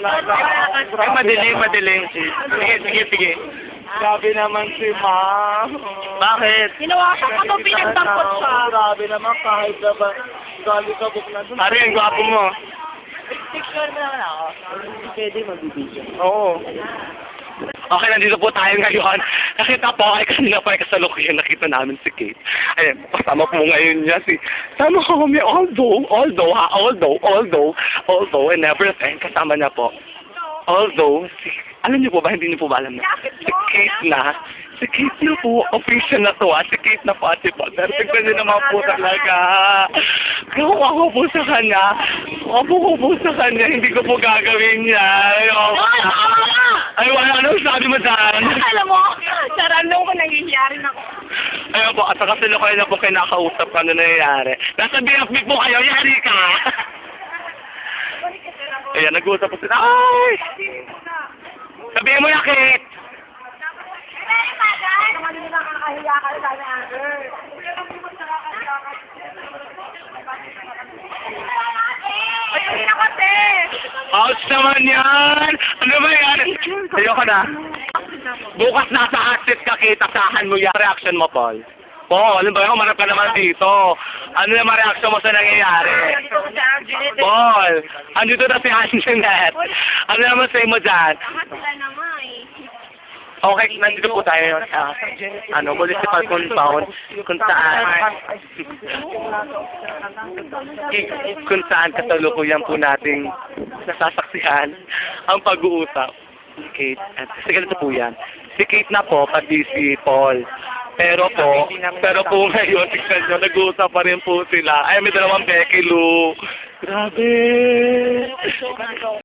Ay, madilim, madilim. Sige, sige, sige. Grabe naman si Ma. Bakit? Hinawakan ko to, pinagtangkot siya. Grabe naman kahit na ba. Gali ka buk na dun. Pare, ang gwapo mo. Picture mo naman ako. Pwede magbibigyan. Oo. Okay, nandito po tayo ngayon. Nakita po, ay kanina pa ay kasalukuyan nakita namin si Kate. Ayun, kasama po ngayon niya si, sama ko kami, although, although, ha, although, although, although, and everything, kasama niya po. Although, si, alam niyo po ba, hindi niyo po ba alam na, si Kate na, si Kate na po, official na to, ah, si Kate na po, ate po. Pero tignan niyo naman po talaga. Gawa ko po sa kanya. Ako ko po sa kanya, hindi ko po gagawin yan. Ayoko. Ay, wala. Anong sabi mo dyan? Alam mo, sarandong ko nangyayari na ako. Ayun po, at saka sila kayo na po kinakausap ka ano nangyayari. Nasa BFB po kayo, yari ka! Ayan, nag-uusap po sila. Ay! Sabihin mo na, Kate! Ay, Ouch naman yan! Ano ba yan? Ayoko na. Bukas nasa hotset ka, Kate, asahan mo yan. Reaction mo, Paul. Paul, ano ba yun? Humarap ka naman dito. Ano naman reaction mo sa nangyayari? Paul, andito na si Anjanette. Ano naman sa'yo mo dyan? Okay, nandito po tayo sa ano, municipal compound kung saan kung saan kasalukuyan po nating nasasaksihan ang pag-uusap ni Kate. At kasi ganito po yan. Si Kate na po, pati si Paul. Pero po, pero po ngayon, tignan nyo, nag-uusap pa rin po sila. Ay, may dalawang Becky Lou. Grabe.